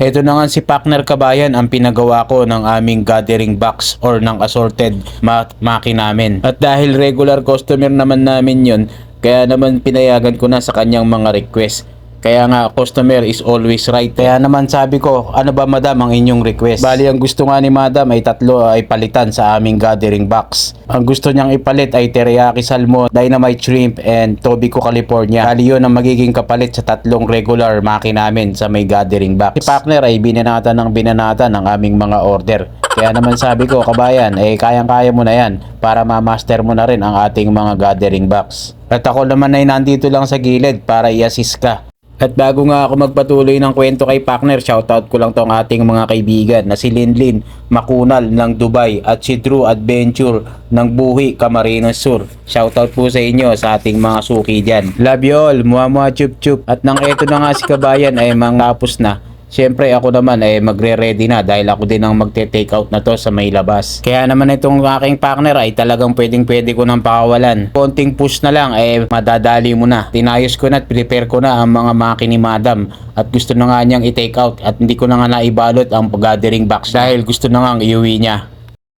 Ito na nga si Partner Kabayan ang pinagawa ko ng aming gathering box or ng assorted ma- maki namin. At dahil regular customer naman namin yon, kaya naman pinayagan ko na sa kanyang mga request. Kaya nga, customer is always right. Kaya naman sabi ko, ano ba madam ang inyong request? Bali, ang gusto nga ni madam ay tatlo ay palitan sa aming gathering box. Ang gusto niyang ipalit ay teriyaki salmon, dynamite shrimp, and Tobico California. Bali, yun ang magiging kapalit sa tatlong regular maki namin sa may gathering box. Si partner ay binanatan ng binanatan ng aming mga order. Kaya naman sabi ko, kabayan, eh kayang-kaya mo na yan para ma-master mo na rin ang ating mga gathering box. At ako naman ay nandito lang sa gilid para i-assist ka. At bago nga ako magpatuloy ng kwento kay partner, shoutout ko lang tong ating mga kaibigan na si Linlin Makunal ng Dubai at si Drew Adventure ng Buhi, Camarines Sur. Shoutout po sa inyo sa ating mga suki dyan. Love you all, muha chup chup. At nang eto na nga si Kabayan ay mga na. Siyempre ako naman ay magre-ready na dahil ako din ang magte-take out na to sa may labas. Kaya naman itong aking partner ay talagang pwedeng pwede ko nang pakawalan. Konting push na lang ay madadali mo na. Tinayos ko na at prepare ko na ang mga maki ni madam at gusto na nga niyang i-take out at hindi ko na nga naibalot ang gathering box dahil gusto na nga iuwi niya.